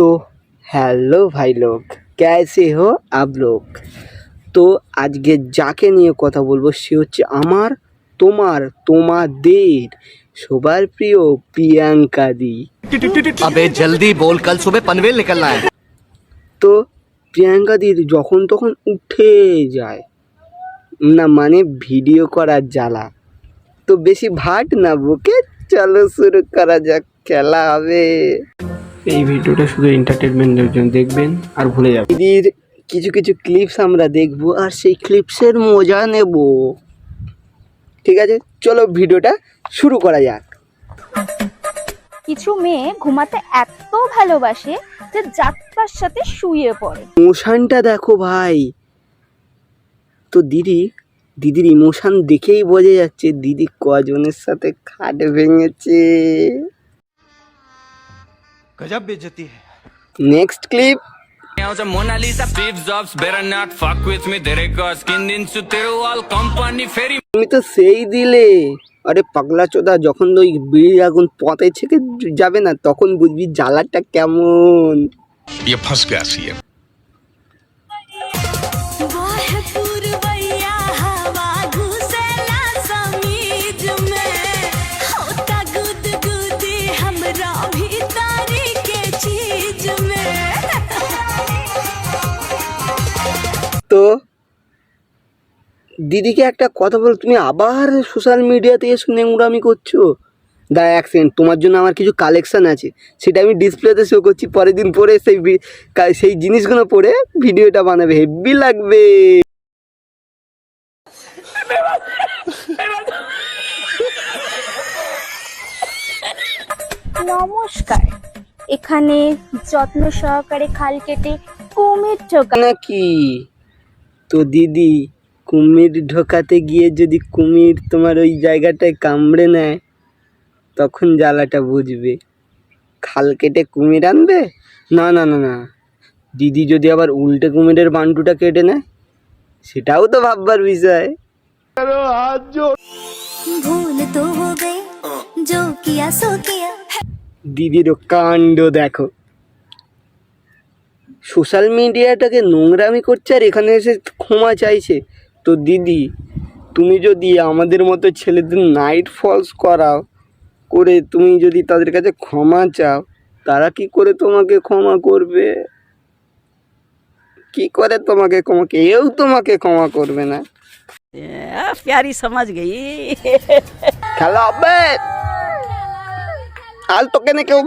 তো হ্যালো ভাই লোক ক্যাসে হো আপ লোক। তো আজকে যাকে নিয়ে কথা বলব সে হচ্ছে আমার তোমার তোমাদের সবার প্রিয় প্রিয়াঙ্কা দি। আবে জলদি বল কাল সুবে পানভেল নিকলনা হ্যায়। তো প্রিয়াঙ্কা দির যখন তখন উঠে যায়। না মানে ভিডিও করার জ্বালা। তো বেশি ভাট না বুকে চলো শুরু করা যাক খেলা হবে। এই ভিডিওটা শুধু এন্টারটেনমেন্টের জন্য দেখবেন আর ভুলে যাবেন। দিদির কিছু কিছু ক্লিপস আমরা দেখব আর সেই ক্লিপসের মজা নেব। ঠিক আছে? চলো ভিডিওটা শুরু করা যাক। কিছু মেয়ে ঘুমাতে এত ভালোবাসে যে যাত্রার সাথে শুয়ে পড়ে। ইমোশনটা দেখো ভাই। তো দিদি দিদির ইমোশন দেখেই বোঝা যাচ্ছে দিদি কজনের সাথে খাট ভেঙেছে। गजब बेइज्जती है next clip I was a Mona Lisa, Steve Jobs, better not fuck with me, तेरे का skin दिन तेरे वाल कंपनी फेरी তুমি তো সেই দিলে আরে পাগলা চোদা যখন ওই বিড়ি আগুন পথে ছেকে যাবে না তখন বুঝবি জ্বালাটা কেমন ये फंस गया তো দিদিকে একটা কথা বল তুমি আবার সোশ্যাল মিডিয়াতে এসে নেংরামি করছ? দা এক সেকেন্ড তোমার জন্য আমার কিছু কালেকশান আছে সেটা আমি ডিসপ্লেতে শো করছি পরের দিন পরে সেই সেই জিনিসগুলো পরে ভিডিওটা বানাবে হেভি লাগবে। নমস্কার এখানে যত্ন সহকারে খাল কেটে কুমির ঠোকা। নাকি? তো দিদি কুমির ঢোকাতে গিয়ে যদি কুমির তোমার ওই জায়গাটায় কামড়ে নেয় তখন জ্বালাটা বুঝবে। খাল কেটে কুমির আনবে? না না না না। দিদি যদি আবার উল্টে কুমিরের বান্টুটা কেটে নেয় সেটাও তো ভাববার বিষয়। দিদির কাণ্ড দেখো। সোশ্যাল মিডিয়াটাকে নোংরামি করছে আর এখানে এসে ক্ষমা চাইছে। তো দিদি তুমি যদি আমাদের মতো ছেলেদের নাইট ফলস করাও করে তুমি যদি তাদের কাছে ক্ষমা চাও তারা কি করে তোমাকে ক্ষমা করবে? কি করে তোমাকে ক্ষমা কেউ তোমাকে ক্ষমা করবে না। প্যারি সমাজ গেই। খেলা হবে। আল তোকে না কেউ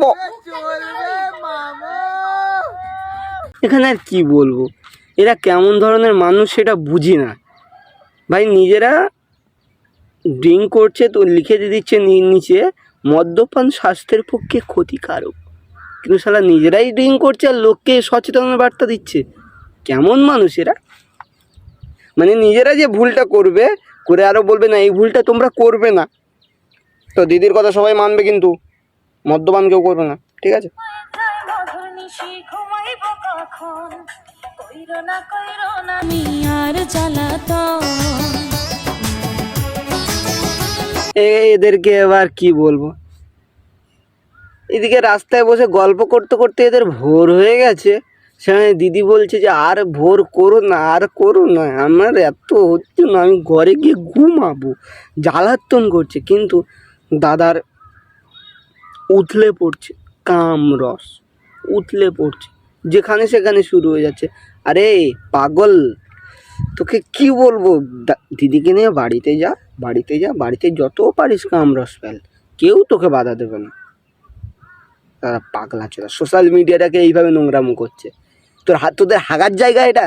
এখানে আর কি বলব? এরা কেমন ধরনের মানুষ সেটা বুঝি না। ভাই, নিজেরা ড্রিঙ্ক করছে তো লিখে দিয়ে দিচ্ছে নিচে, মদ্যপান স্বাস্থ্যের পক্ষে ক্ষতিকারক। কিন্তু সালা নিজেরাই ড্রিঙ্ক করছে আর লোককে সচেতনের বার্তা দিচ্ছে। কেমন মানুষ এরা? মানে নিজেরা যে ভুলটা করবে, করে আরও বলবে, না, এই ভুলটা তোমরা করবে না। তো দিদির কথা সবাই মানবে কিন্তু, মদ্যপান কেউ করবে না। ঠিক আছে? এ- এদেরকে এবার কি বলব? এদিকে রাস্তায় বসে গল্প করতে করতে এদের ভোর হয়ে গেছে। সেখানে দিদি বলছে যে, আর ভোর করো না, আর করো না, আমার এত হচ্ছে না, আমি ঘরে গিয়ে ঘুমাবো। জ্বালাতন করছে, কিন্তু দাদার উথলে পড়ছে কাম রস, উথলে পড়ছে। যেখানে সেখানে শুরু হয়ে যাচ্ছে। আরে পাগল! তোকে কি বলব? দিদিকে নিয়ে বাড়িতে যা বাড়িতে যা বাড়িতে যত পারিস কাম রস ফেল। কেউ তোকে বাধা দেবে না। তারা পাগলা চোদা সোশ্যাল মিডিয়াটাকে এইভাবে নোংরামো করছে। তোর হাত তোদের হাগার জায়গা এটা?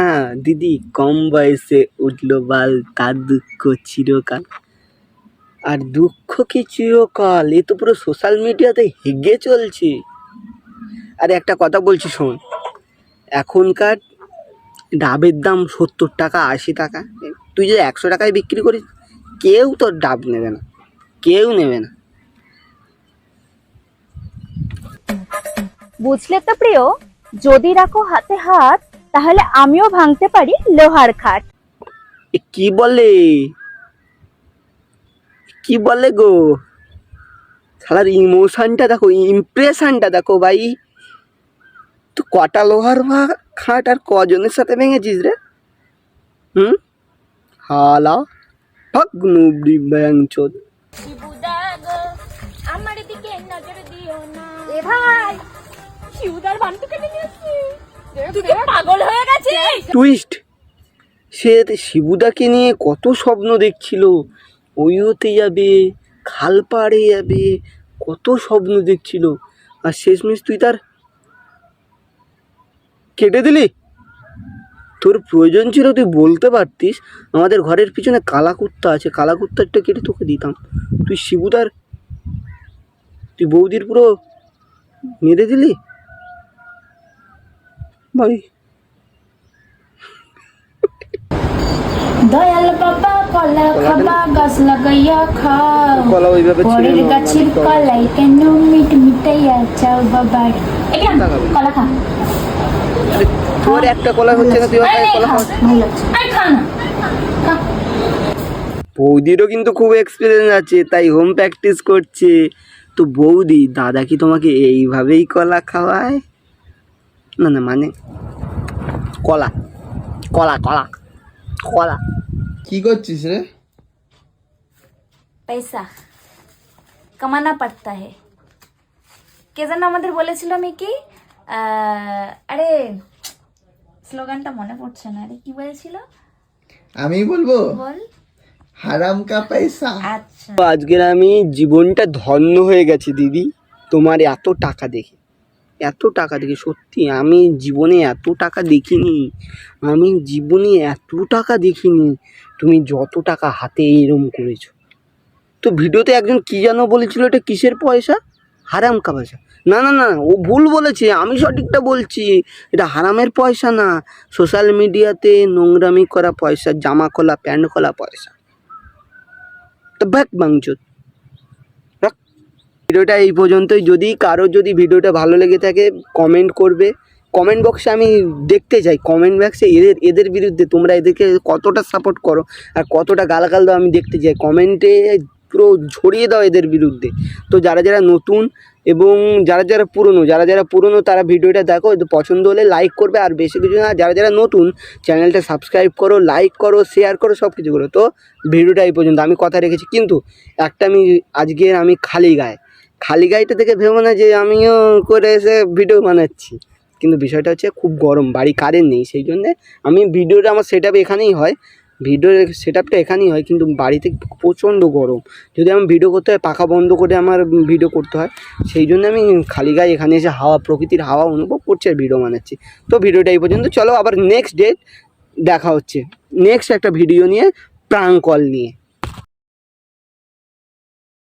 হ্যাঁ দিদি কম বয়সে উঠল বাল তার দুঃখ চিরকাল। আর দুঃখ কি চিরকাল? এ তো পুরো সোশ্যাল মিডিয়াতে হেগে চলছে। আর একটা কথা বলছি শোন। এখনকার ডাবের দাম সত্তর টাকা আশি টাকা। তুই যদি একশো টাকায় বিক্রি করিস কেউ তোর ডাব নেবে না। কেউ নেবে না। বুঝলে তো প্রিয়? যদি রাখো হাতে হাত তাহলে আমিও ভাঙতে পারি লোহার খাট। কি বলে? কি বলে গো? শালার ইমোশনটা দেখো ইমপ্রেশনটা দেখো ভাই। তো কটা লোহার বা খাট আর কজনের সাথে ভেঙেছিস রে? হুম? হালা ফাক নুবড়ি ব্যাংচোদ আমার দিকে নজর দিও না এ ভাই শিউদার বান্টুকে নিয়ে আসছি পাগল হয়ে গেছিস? টুইস্ট সে শিবুদাকে নিয়ে কত স্বপ্ন দেখছিল। ওই হতে যাবে খাল পাড়ে যাবে কত স্বপ্ন দেখছিল। আর শেষমেশ তুই তার কেটে দিলি? তোর প্রয়োজন ছিল তুই বলতে পারতিস আমাদের ঘরের পিছনে কালা কুত্তা আছে কালা কুত্তারটা কেটে তোকে দিতাম। তুই শিবুদার তুই বৌদির পুরো মেরে দিলি? ভাই। দয়াল বাবা কলা খাবা গাছ লাগাইয়া খাও। কলা ওইভাবে পরের গাছের কলাই কেন মিট মিটাইয়া চাও বাবার? এটা কলা খা। তোর একটা কলা হচ্ছে না তুই একটা কলা খা, খাওয়া ভালো লাগছে। আরে খা না বৌদিরও কিন্তু খুব এক্সপিরিয়েন্স আছে তাই হোম প্র্যাকটিস করছে। তো বৌদি দাদা কি তোমাকে এইভাবেই কলা খাওয়ায়? না না মানে কলা কলা কলা কলা। কি করছিস রে? পয়সা কামানা পড়তা হে। কে যেন আমাদের বলেছিল আমি কি আরে স্লোগানটা মনে পড়ছে না আরে কি বলেছিল? আমি বলব বল। হারাম কা পয়সা। আচ্ছা। আজকের আমি জীবনটা ধন্য হয়ে গেছে দিদি। তোমার এত টাকা দেখে এত টাকা দেখে সত্যি আমি জীবনে এত টাকা দেখিনি। আমি জীবনে এত টাকা দেখিনি। তুমি যত টাকা হাতে এরম করেছ। তো ভিডিওতে একজন কি যেন বলেছিল, এটা কিসের পয়সা? হারাম কা পয়সা। না না না, ও ভুল বলেছে, আমি সঠিকটা বলছি। এটা হারামের পয়সা না সোশ্যাল মিডিয়াতে নোংরামি করা পয়সা, জামা খোলা, প্যান্ট খোলা পয়সা। তো ব্যাক রাখ। ভিডিওটা এই পর্যন্তই। যদি কারও যদি ভিডিওটা ভালো লেগে থাকে কমেন্ট করবে। কমেন্ট বক্সে আমি দেখতে চাই। কমেন্ট বক্সে এদের এদের বিরুদ্ধে তোমরা এদেরকে কতটা সাপোর্ট করো আর কতটা গালাগাল দাও আমি দেখতে চাই। কমেন্টে পুরো ছড়িয়ে দাও এদের বিরুদ্ধে। তো যারা যারা নতুন এবং যারা যারা পুরনো, যারা যারা পুরনো তারা ভিডিওটা দেখো পছন্দ হলে লাইক করবে আর বেশি কিছু না, যারা যারা নতুন চ্যানেলটা সাবস্ক্রাইব করো লাইক করো শেয়ার করো সব কিছু করো। তো ভিডিওটা এই পর্যন্ত। আমি কথা রেখেছি, কিন্তু একটা আমি আজকের আমি খালি গায়ে। খালি গায়েটা থেকে ভেবো না যে আমিও করে এসে ভিডিও বানাচ্ছি। কিন্তু বিষয়টা হচ্ছে খুব গরম, বাড়ি কারেন্ট নেই, সেই জন্যে আমি ভিডিওটা আমার সেট এখানেই হয়। ভিডিওর সেট আপটা এখানেই হয়, কিন্তু বাড়িতে প্রচণ্ড গরম। যদি আমি ভিডিও করতে হয়, পাখা বন্ধ করে আমার ভিডিও করতে হয়, সেই জন্য আমি খালি গায়ে এখানে এসে হাওয়া, প্রকৃতির হাওয়া অনুভব করছি আর ভিডিও বানাচ্ছি। তো ভিডিওটা এই পর্যন্ত, চলো আবার নেক্সট ডেট দেখা হচ্ছে। নেক্সট একটা ভিডিও নিয়ে প্রাং কল নিয়ে।